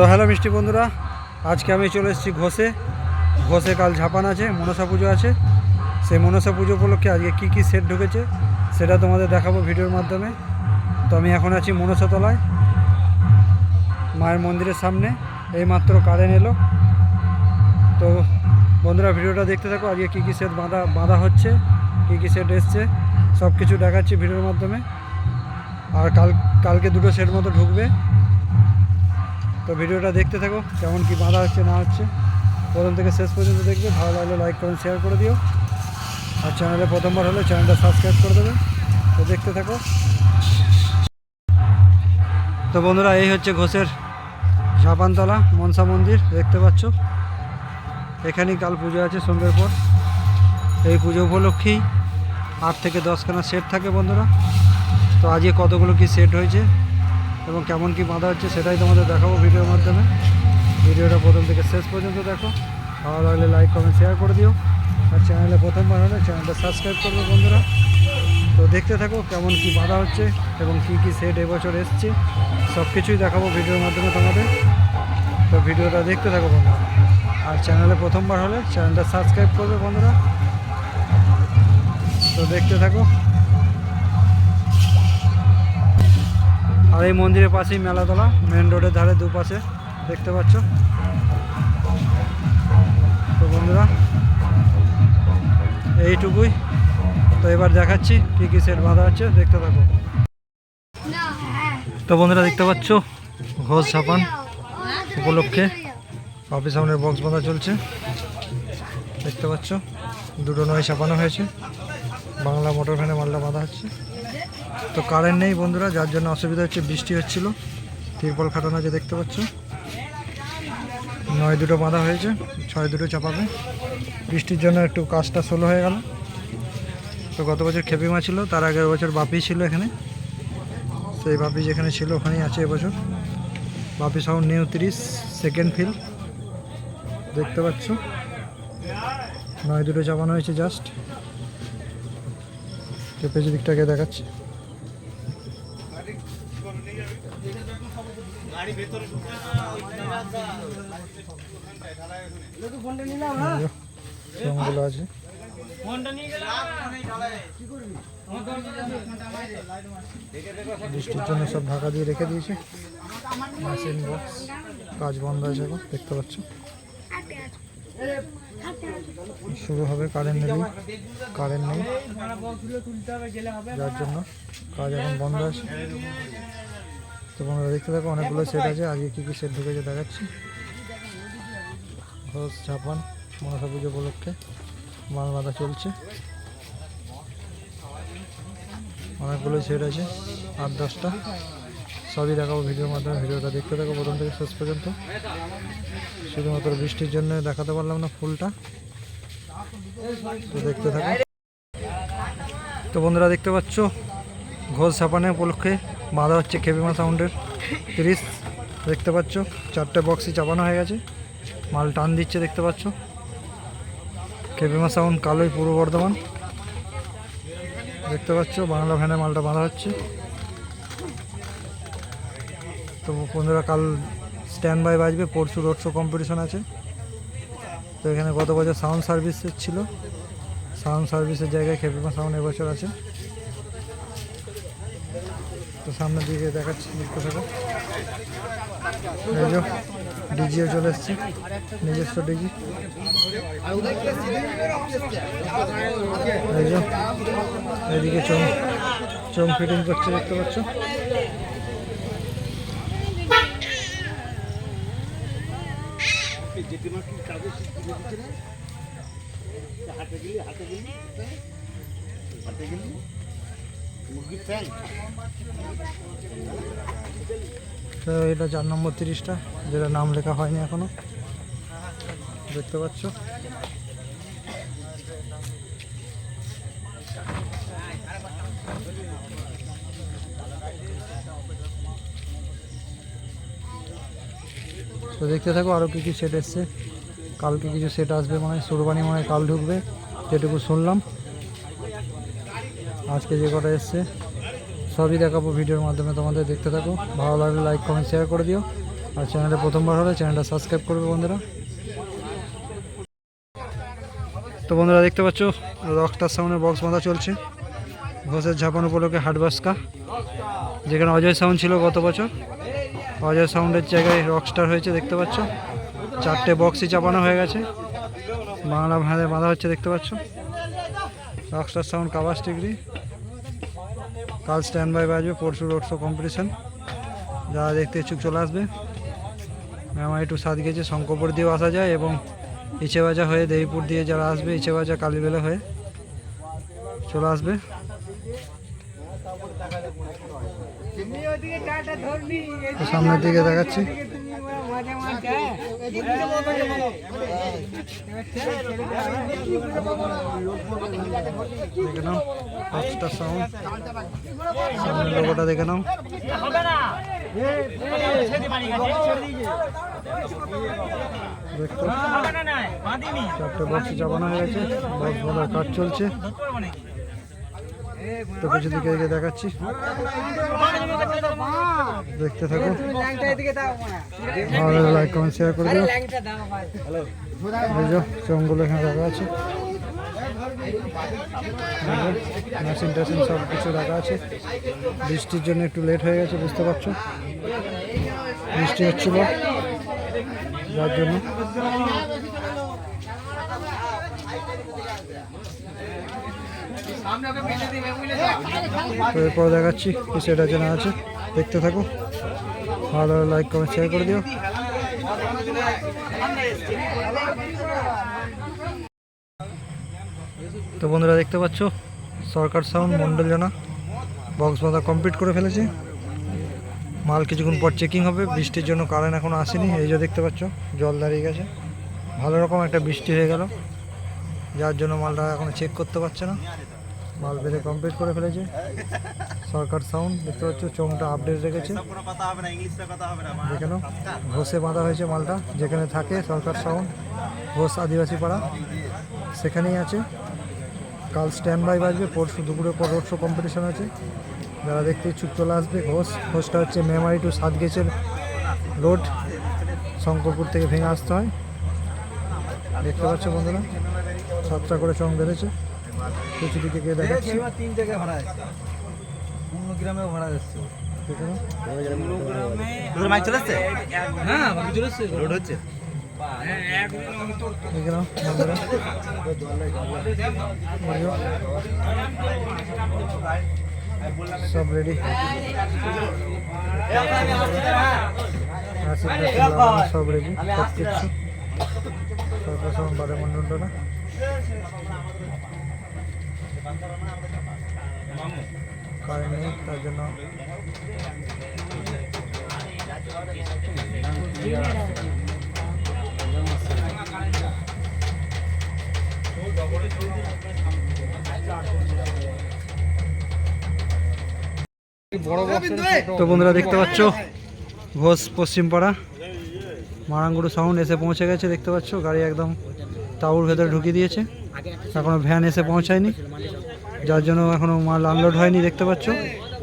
তো হ্যালো মিষ্টি বন্ধুরা, আজকে আমি চলে এসেছি ঘষে। ঘষে কাল ঝাপান আছে, মনসা পুজো আছে। সেই মনসা পুজো উপলক্ষে আজকে কী কী সেট ঢুকেছে সেটা তোমাদের দেখাবো ভিডিওর মাধ্যমে। তো আমি এখন আছি মনসা তলায়, মায়ের মন্দিরের সামনে, এইমাত্র কারেন্ট এলো। তো বন্ধুরা, ভিডিওটা দেখতে থাকো, আজকে কী কী সেট বাঁধা বাঁধা হচ্ছে, কী কী সেট এসছে সব কিছু দেখাচ্ছি ভিডিওর মাধ্যমে। আর কাল, কালকে দুটো সেট মতো ঢুকবে। তো ভিডিওটা দেখতে থাকো, কেমন কি বাঁধা হচ্ছে না হচ্ছে। প্রথম থেকে শেষ পর্যন্ত দেখবে, ভালো লাগলে লাইক কমেন্ট শেয়ার করে দিও। আর চ্যানেলে প্রথমবার হলে চ্যানেলটা সাবস্ক্রাইব করে দেবে। তো দেখতে থাকো। তো বন্ধুরা, এই হচ্ছে ঘোষের ঝাপানতলা মনসা মন্দির, দেখতে পাচ্ছ। এখানেই কাল পুজো আছে সন্ধ্যের পর। এই পুজো উপলক্ষেই আট থেকে দশখানা সেট থাকে বন্ধুরা। তো আজকে কতগুলো কি সেট হয়েছে? এবং কেমন কি বাঁধা হচ্ছে সেটাই তোমাদের দেখাবো ভিডিওর মাধ্যমে। ভিডিওটা প্রথম থেকে শেষ পর্যন্ত দেখো। ভালো লাগলে লাইক কমেন্ট শেয়ার করে দিও। আর চ্যানেলে প্রথমবার হলে চ্যানেলটা সাবস্ক্রাইব করবে বন্ধুরা। তো দেখতে থাকো কেমন কি বাঁধা হচ্ছে এবং কি কি সেট এবছর এসছে। সব কিছুই দেখাবো ভিডিওর মাধ্যমে তোমাদের। তো ভিডিওটা দেখতে থাকো বন্ধুরা। আর চ্যানেলে প্রথমবার হলে চ্যানেলটা সাবস্ক্রাইব করবে বন্ধুরা। তো দেখতে থাকো। আর এই মন্দিরের পাশেই মেলাতলা মেন রোডের ধারে দুপাশে, দেখতে পাচ্ছ? তো বন্ধুরা, এইটুকুই। তো এবার দেখাচ্ছি কী কী সেট বাঁধা আছে, দেখতে থাকো। তো বন্ধুরা, দেখতে পাচ্ছ? ঘোষ ছাপান উপলক্ষে অফিস সামনের বক্স বাঁধা চলছে। দেখতে পাচ্ছ? দুটো নয় ছাপানো হয়েছে। বাংলা মোটর ভ্যানে মালটা বাঁধা হচ্ছে। তো কারেন্ট নেই বন্ধুরা, যার জন্য অসুবিধা হচ্ছে বৃষ্টি হচ্ছিল। তিরপল খাটানো আছে দেখতে পাচ্ছ? নয় দুটো বাঁধা হয়েছে, ছয় দুটো চাপাবে। বৃষ্টির জন্য একটু কাজটা সোলো হয়ে গেল। তো গত বছর খেপিমা ছিল, তার আগের বছর বাপি ছিল এখানে। সেই বাপি যেখানে ছিল, ওখানেই আছে এবছর। বাপি সাউন্ড নিউ তিরিশ সেকেন্ড ফিল দেখতে পাচ্ছ? নয় দুটো চাপানো হয়েছে জাস্ট পেছু দিকটাকে দেখাচ্ছি। রঙগুলো আছে বৃষ্টির জন্য সব ঢাকা দিয়ে রেখে দিয়েছে। মেশিন বক্স কাজ বন্ধ আছে এখন, দেখতে পাচ্ছ। শুরু হবে কারেন্ট নেই কারেন্ট নেই। যার জন্য কাজ এখন বন্ধ আছে। তো তোমরা দেখতে থাকো, অনেকগুলো সেট আছে। আজকে কী কী সেট ঢুকেছে দেখাচ্ছি। ঘোষ জাপান মনসা পুজো উপলক্ষে মাল বাঁধা চলছে। অনেকগুলো সেট আছে, আট, দশটা। সবই দেখাবো ভিডিওর মাধ্যমে। ভিডিওটা দেখতে থাকো প্রথম থেকে শেষ পর্যন্ত। শুধুমাত্র বৃষ্টির জন্য দেখাতে পারলাম না ফুলটা। তো দেখতে থাকো। তো বন্ধুরা দেখতে পাচ্ছ, ঘোষ ছাপানের উপলক্ষে বাঁধা হচ্ছে খেপিমা সাউন্ডের। তিরিশ, দেখতে পাচ্ছ, চারটে বক্সই চাপানো হয়ে গেছে। মাল টান দিচ্ছে, দেখতে পাচ্ছ। খেপিমা সাউন্ড কালোই পূর্ব বর্ধমান। দেখতে পাচ্ছ, বাংলা ভ্যানে মালটা বাঁধা হচ্ছে। তো বন্ধুরা, কাল স্ট্যান্ড বাই বাজবে, পরশু রোড শো কম্পিটিশন আছে। তো এখানে গত বছর সাউন্ড সার্ভিসের ছিল। সাউন্ড সার্ভিসের জায়গায় খেপিমা সাউন্ড এবছর আছে। তো সামনের দিকে দেখাচ্ছি দেখতে থাকো এই যে ডিজিও চলে এসছে, নিজস্ব ডিজি। এই যে এদিকে চোখ চোখ ফিটিং করছে, দেখতে পাচ্ছ? তো এটা চার নম্বর তিরিশটা, যেটা নাম লেখা হয়নি এখনও। দেখতে পাচ্ছ? তো দেখতে থাকো আরও কী কী সেট এসছে। কালকে কিছু সেট আসবে মানে সুরবানি মনে কাল ঢুকবে, যেটুকু শুনলাম। আজকে যে কটা এসছে, সবই দেখাবো ভিডিওর মাধ্যমে তোমাদের দেখতে থাকো। ভালো লাগলে লাইক কমেন্ট শেয়ার করে দিও। আর চ্যানেলটা প্রথমবার হলে চ্যানেলটা সাবস্ক্রাইব করবে বন্ধুরা। তো বন্ধুরা, দেখতে পাচ্ছ রকস্টার সাউন্ডে বক্স বাঁধা চলছে। ঘোষের ঝাপান উপলক্ষে হাটবাস্কা যেখানে অজয় সাউন্ড ছিল গত বছর। অজয় সাউন্ডের জায়গায় রকস্টার হয়েছে, দেখতে পাচ্ছ। চারটে বক্সই চাপানো হয়ে গেছে। বাংলা ভাঁড়ে বাঁধা হচ্ছে, দেখতে পাচ্ছ। রকস্টার সাউন্ড কাবাস ডিগ্রি কাল স্ট্যান্ড বাই বাজবে, পরশু রোড শো কম্পিটিশন যারা দেখতে ইচ্ছুক চলে আসবে। আমার একটু সাত গেছে শঙ্করপুর দিয়েও আসা যায় এবং ইচেবাজা হয়ে দেবীপুর দিয়ে যারা আসবে ইচেবাজা কালীবেলা হয়ে চলে আসবে। সামনের দিকে দেখাচ্ছি। দেখে নাও। পাঁচটা সাউন্ড সামনের লোগোটা দেখে নাও চারটে বক্স চাপানো হয়ে গেছে। বক্স বলার কাজ চলছে। তো কিছু দিকে দিকে দেখাচ্ছি। দেখতে থাকো। ভালো লাইক কমেন্ট শেয়ার করে দিও। বুঝো চমগুলো এখানে রাখা আছে। মেশিন টেশিন সব কিছু রাখা আছে। বৃষ্টির জন্য একটু লেট হয়ে গেছে, বুঝতে পারছ? বৃষ্টি হচ্ছিল, যার জন্য। এরপর দেখাচ্ছি কি সেটা জানা আছে। দেখতে থাকো। ভালো লাইক কমেন্ট শেয়ার করে দিও। তো বন্ধুরা দেখতে পাচ্ছ, সরকার সাউন্ড মন্ডল জানা। বক্স বাঁধা কমপ্লিট করে ফেলেছে। মাল কিছুক্ষণ পর চেকিং হবে। বৃষ্টির জন্য কারেন্ট এখনও আসেনি। এই যে দেখতে পাচ্ছ, জল দাঁড়িয়ে গেছে। ভালো রকম একটা বৃষ্টি হয়ে গেল। যার জন্য মালটা এখনও চেক করতে পারছে না। মাল বেঁধে কমপ্লিট করে ফেলেছে। সরকার সাউন্ড দেখতে পাচ্ছ, চোমটা আপডেট রেখেছে। দেখে নাও, ঘষে বাঁধা হয়েছে মালটা, যেখানে থাকে সরকার সাউন্ড ঘোষ আদিবাসী পাড়া, সেখানেই আছে। কাল স্ট্যান্ড বাই বাজবে, পরশু দুপুরের পর রোড শো কম্পিটিশন আছে। যারা দেখতে ইচ্ছুক চলে আসবে, ঘোষ, ঘোষটা হচ্ছে মেমারি টু সাত গেছের রোড শঙ্করপুর থেকে ভেঙে আসতে হয়। দেখতে পাচ্ছ বন্ধুরা সাতটা করে চং বেড়েছে কিছু দিকে গিয়ে দেখাচ্ছি তিন জায়গায় ভাড়া আছে। অন্য গ্রামেও ভাড়া যাচ্ছে। হ্যাঁ মাইক চলেছে রোড। সব রেডি সব রেডি সব কিছু। সব বারে মন্ডলটা তো বন্ধুরা দেখতে পাচ্ছ, ঘোষ পশ্চিমপাড়া, মারাঙ্গুড়ু সাউন্ড এসে পৌঁছে গেছে, দেখতে পাচ্ছ, গাড়ি একদম তাউর ভেতরে ঢুকিয়ে দিয়েছে। এখনও ভ্যান এসে পৌঁছায়নি। যার জন্য এখনও মাল আনলোড হয়নি, দেখতে পাচ্ছ?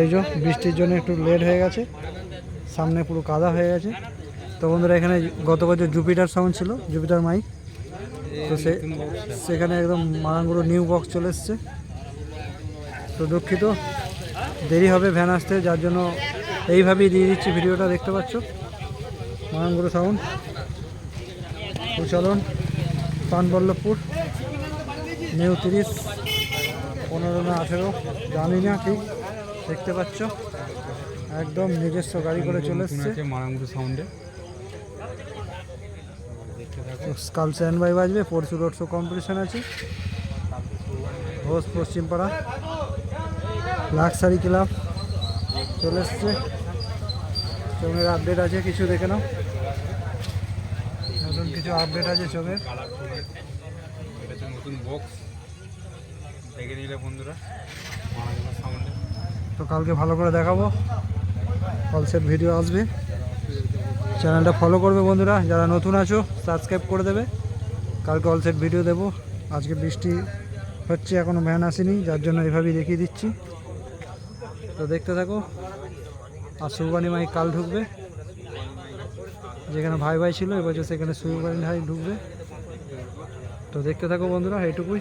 এই যে বৃষ্টির জন্য একটু লেট হয়ে গেছে। সামনে পুরো কাদা হয়ে গেছে। তো বন্ধুরা, এখানে গত বছর জুপিটার সাউন্ড ছিল জুপিটার মাইক তো সে সেখানে একদম মারাঙ্গুড়ো নিউ বক্স চলে এসছে। তো দুঃখিত, দেরি হবে ভ্যান আসতে, যার জন্য এইভাবেই দিয়ে দিচ্ছি ভিডিওটা, দেখতে পাচ্ছ? মারাঙ্গুড়ো সাউন্ড সুচলন পানবল্লভপুর নিউ তিরিশ পনেরো না আঠেরো জানি না ঠিক দেখতে পাচ্ছ। একদম নিজস্ব গাড়ি করে চলে এসছে। মারাঙ্গুড়ি সাউন্ডে কাল স্ট্যান্ড বাই বাজবে পরশু রোড শো কম্পিটিশন আছে। ঘোষ পশ্চিমপাড়া। লাক্সারি ক্লাব চলে এসছে। চোখের আপডেট আছে কিছু দেখে নাও। নতুন কিছু আপডেট আছে এটা হচ্ছে নতুন বক্স দেখে নিলে বন্ধুরা। তো কালকে ভালো করে দেখাবো। কলসেট ভিডিও আসবে। চ্যানেলটা ফলো করবে বন্ধুরা। যারা নতুন আছো সাবস্ক্রাইব করে দেবে। কালকে অলসেট ভিডিও দেবো। আজকে বৃষ্টি হচ্ছে এখনও ভ্যান আসেনি। যার জন্য এভাবেই দেখিয়ে দিচ্ছি। তো দেখতে থাকো। আর সুরবানি মাই কাল ঢুকবে। যেখানে ভাই ভাই ছিল এবছর সেখানে সুইমিং ভাই ঢুকবে। তো দেখতে থাকো বন্ধুরা এইটুকুই।